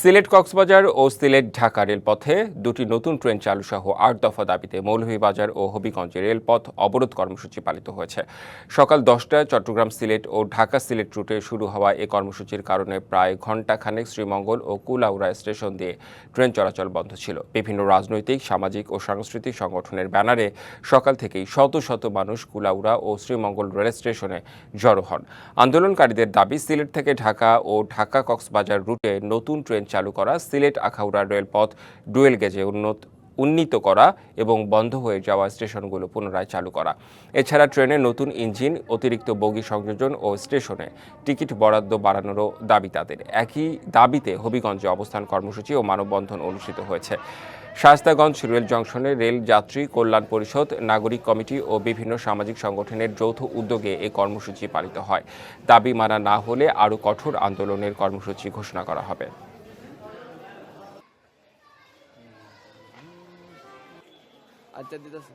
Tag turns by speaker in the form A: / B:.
A: সিলেট কক্সবাজার ও সিলেট ঢাকা রেলপথে দুটি নতুন ট্রেন চালু সহ আট দফা দাবিতে মৌলভীবাজার ও হবিগঞ্জে রেলপথ অবরোধ কর্মসূচি পালিত হয়েছে। সকাল দশটায় চট্টগ্রাম সিলেট ও ঢাকা সিলেট রুটে শুরু হওয়া এ কর্মসূচির কারণে প্রায় ঘণ্টাখানেক শ্রীমঙ্গল ও কুলাউড়া স্টেশন দিয়ে ট্রেন চলাচল বন্ধ ছিল। বিভিন্ন রাজনৈতিক, সামাজিক ও সাংস্কৃতিক সংগঠনের ব্যানারে সকাল থেকেই শত শত মানুষ কুলাউড়া ও শ্রীমঙ্গল রেল স্টেশনে জড়ো হন। আন্দোলনকারীদের দাবি, সিলেট থেকে ঢাকা ও ঢাকা কক্সবাজার রুটে নতুন ট্রেন চালু করা, সিলেট আখাউড়া রেলপথ ডুয়েল গেজে উন্নত, উন্নীত করা এবং বন্ধ হয়ে যাওয়া স্টেশনগুলো পুনরায় চালু করা। এছাড়া ট্রেনে নতুন ইঞ্জিন, অতিরিক্ত বগি সংযোজন ও স্টেশনে টিকিট বরাদ্দ বাড়ানোরও দাবি তাদের। একই দাবিতে হবিগঞ্জে অবস্থান কর্মসূচি ও মানববন্ধন অনুষ্ঠিত হয়েছে। শাস্তাগঞ্জ রেল জংশনে রেল যাত্রী কল্যাণ পরিষদ, নাগরিক কমিটি ও বিভিন্ন সামাজিক সংগঠনের যৌথ উদ্যোগে এই কর্মসূচি পালিত হয়। দাবি মানা না হলে আরও কঠোর আন্দোলনের কর্মসূচি ঘোষণা করা হবে।
B: antes de eso.